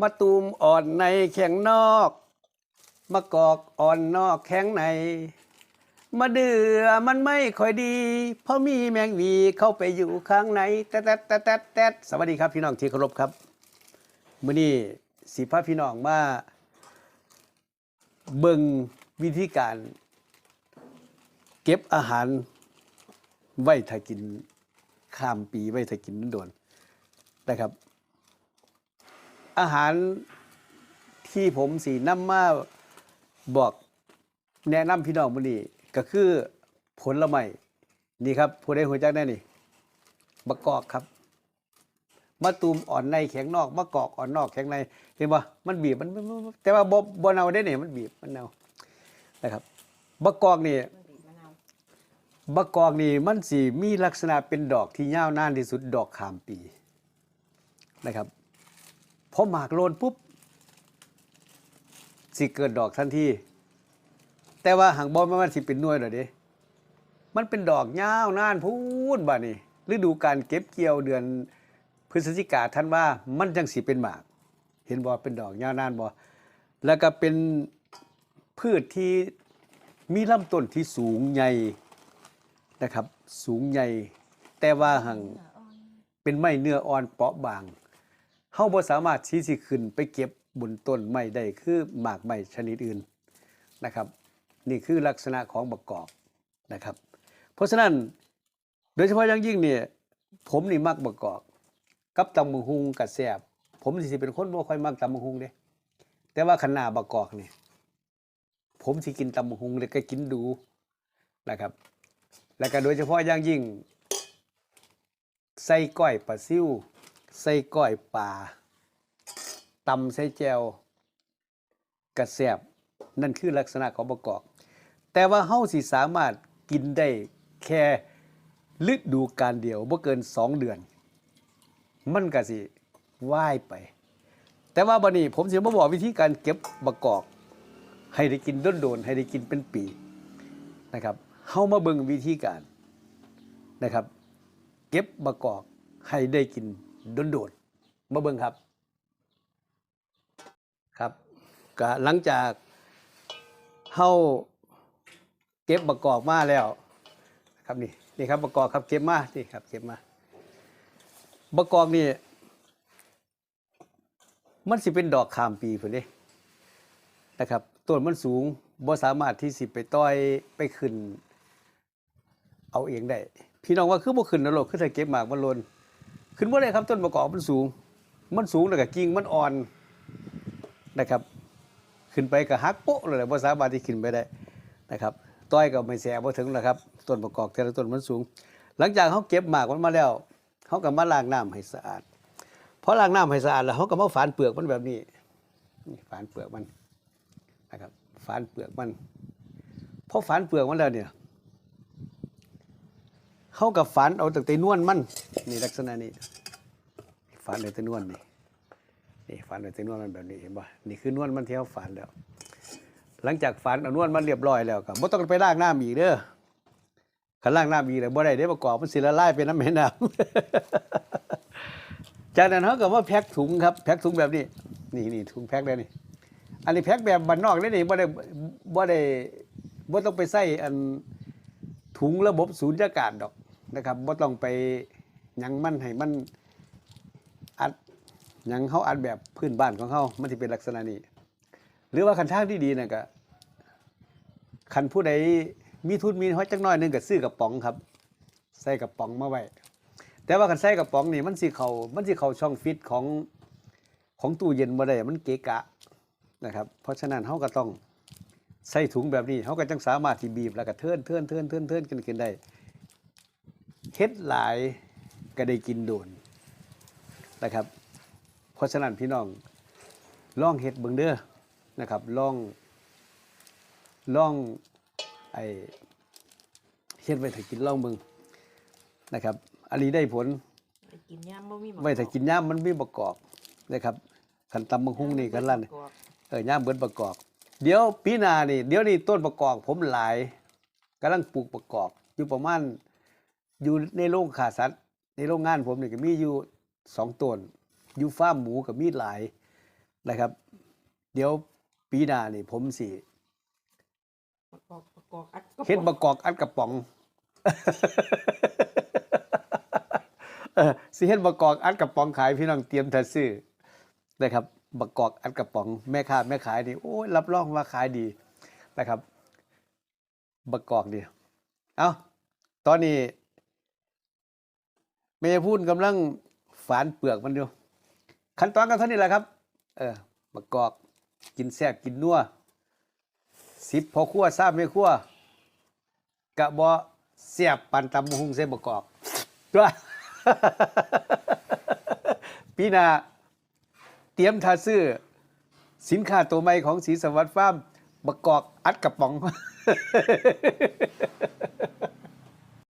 มาตูมอ่อนในแข็งนอกมะกอกอ่อนนอกแข็งในมาเดือมันไม่ค่อยดี เพราะมีแมงวีเข้าไปอยู่ข้างในแตดแตดแตดแตดแตดสวัสดีครับพี่น้องที่เคารพครับมื้อนี้สิพาพี่น้องมาเบิ่งวิธีการ เก็บอาหารไว้ถ้ากินข้ามปีไว้ถ้ากินโดนนะครับ อาหารที่ผมสีน้ำมาบอกแนะนำพี่น้องมื้อนี้ก็คือผลไม้นี่ครับผู้ใดหัวจักแน่นี่มะกอกครับมะตูมอ่อนในแข็งนอกมะกอกอ่อนนอกแข็งในเห็นป่ะมันบีบมัน แต่ว่าบ่บ่เนาได้เนี่ยมันบีบมันเนานะครับมะกอกนี่บะกอกนี่มันสิมีลักษณะเป็นดอกที่ยาวนานที่สุดดอกขามปีนะครับ อหมากโลนปุ๊บสิเกิดดอกทันทีแต่ว่าหางบอลมันสิเป็นน่วยหรอเด้มันเป็นดอกยาวนานพูนบ่านี่ฤดูการเก็บเกี่ยวเดือนพฤศจิกาท่านว่ามันจังสิเป็นหมาก เห็นบ่เป็นดอกยาวนานบ่แล้วก็เป็นพืชที่มีลำต้นที่สูงใหญ่นะครับ สูงใหญ่ แต่ว่าหังเป็นไม้เนื้ออ่อนเปราะบาง เฮาบ่สามารถที่สิขึ้นไปเก็บบนต้นไม้ได้คือหมากไม้ชนิดอื่นนะครับ นี่คือลักษณะของบักกอกนะครับ เพราะฉะนั้นโดยเฉพาะอย่างยิ่งเนี่ยผมนี่มักบักกอก กับตำบักหุงกับแซ่บผมสิเป็นคนบ่ค่อยมักตำบักหุงเด้แต่ว่าขนาบักกอกนี่ผมสิกินตำบักหุงเลยก็กินดูนะครับ และก็โดยเฉพาะอย่างยิ่งใส่ก้อยปลาซิ่ว ใส่ก้อยปลาตำใส่แจวกระแสบนั่นคือลักษณะของประกอบ แต่ว่าเฮาสิสามารถกินได้แค่ฤดูการเดียวบ่เกิน2เดือน มันก็สิว่ายไป แต่ว่าบันี้ผมสิมาบอกวิธีการเก็บบักกอกให้ได้กินโดนๆให้ได้กินเป็นปีนะครับเฮามาเบิ่งวิธีการนะครับ เก็บมะกอกให้ได้กิน โดดๆมาเบิ่งครับ ครับก็หลังจากเฮาเก็บมะกอกมาแล้ว ครับนี่นี่ครับมะกอกครับเก็บมานี่ครับเก็บมามะกอกนี่มันสิเป็นดอกขามปีพุ่นเด้นะครับต้นมันสูงบ่สามารถที่สิไปต้อยไปขึ้น เอาเองได้ พี่น้องว่าคือบ่ขึ้นนะลูกคือถ้าเก็บหมากมันล่น ขึ้นบ่ได้ครับต้นประกอบมันสูง มันสูงแล้วก็กิ่งมันอ่อนนะครับ ขึ้นไปก็หักโป๊ะเลยแหละบ่สาลีขึ้นไปได้นะครับ ต้อยก็ไม่แสบ่ถึงแล้วครับต้นประกอบแต่ละต้นมันสูง หลังจากเขาเก็บหมากมันมาแล้วเขาก็มาล้างน้ำให้สะอาดพอล้างน้ำให้สะอาดแล้วเขาก็มาฝานเปลือกมันแบบนี้นี่ฝานเปลือกมันนะครับฝานเปลือกมันพอฝานเปลือกมันแล้วเนี่ย เข้ากับฝันเอาตั้งแต่นวลมันนี่ลักษณะนี้ฝันเอาแต่นวลนี่นี่ฝันเอาแต่นวลมันแบบนี้เห็นป่ะนี่คือนวลมันที่เขาฝันแล้ว หลังจากฝันเอานวลมันเรียบร้อยแล้วก็บ่ต้องไปลางน้ำอีกเด้อคันลางน้ำอีกแล้วบ่ได้เด้ประกอบมันสิละลายเป็นน้ำแม่น้ำจากนั้นเขาก็มาแพ็คถุงครับแพ็คถุงแบบนี้นี่นี่ถุงแพ็คได้นี่อันนี้แพ็คแบบบ้านนอกได้นี่บ่ได้บ่ได้บ่ต้องไปใส่อันถุงระบบสูญญากาศดอก นะครับบ่ต้องไปยังมันให้มันอัดยังเขาอัดแบบพื้นบ้านของเขามันสิเป็นลักษณะนี้ หรือว่าคันทางที่ดีน่ะก็คันผู้ใดมีทุนมีห้อยจักน้อยนึงก็ซื้อกระป๋องครับ ใส่กระป๋องมาไว้แต่ว่าคันใส่กระป๋องนี่มันสิเขามันสิเขาช่องฟิตของของตู้เย็นบ่ได้มันเกะกะนะครับ เพราะฉะนั้นเฮาก็ต้องใส่ถุงแบบนี้เขาก็จังสามารถที่บีบแล้วก็เทินเทินเทินเทินเทินกันกินได้ เฮ็ดหลายก็ได้กินโดนนะครับ เพราะฉะนั้นพี่น้องลองเฮ็ดเบิ่งเด้อนะครับลองลองไอเฮ็ดไว้ถ้ากินลองเบิ่งนะครับอันนี้ได้ผลไปกินย่ำบ่มีไว้ถ้ากินย่ามมันมีประกอบนะครับคันตำบักหุ่งนี่กันลั่นเออย่ามเบิดประกอบ เดี๋ยวปีหนานี่เดี๋ยวนี้ต้นประกอบผมหลายกำลังปลูกประกอบอยู่ประมาณ อยู่ในโรงขาสัตว์ ในโรงงานผมนี่ก็มีอยู่สองต้นอยู่ฟาร์มหมูก็มีหลายนะครับ เดี๋ยวปีหน้านี่ผมสิประกอบประกอบอัดก็เฮ็ดบะกอกอัดกระป๋องเออสิเฮ็ดบะกอกอัดกระป๋องขายพี่น้องเตรียมถ้าซื้อนะครับบะกอกอัดกระป๋องแม่ค้าแม่ขายนี่โอ้ยรับรองว่าขายดีนะครับบะกอกนี่เอาตอนนี้ แม่พูดกำลังฝานเปลือกมันอยู่ขั้นตอนกันเท่านี้แหละครับ เออบะกอกกินแซ่บกินนัวสิบพอครัวทราบไม่ครัวกะบอเสียบปันตำหุงเส้นประกอบตัวปีหน้าเตรียมทาซื้อ สินค้าตัวใหม่ของสีสวัสดิ์ฟาร์มประกอบอัดกระป๋อง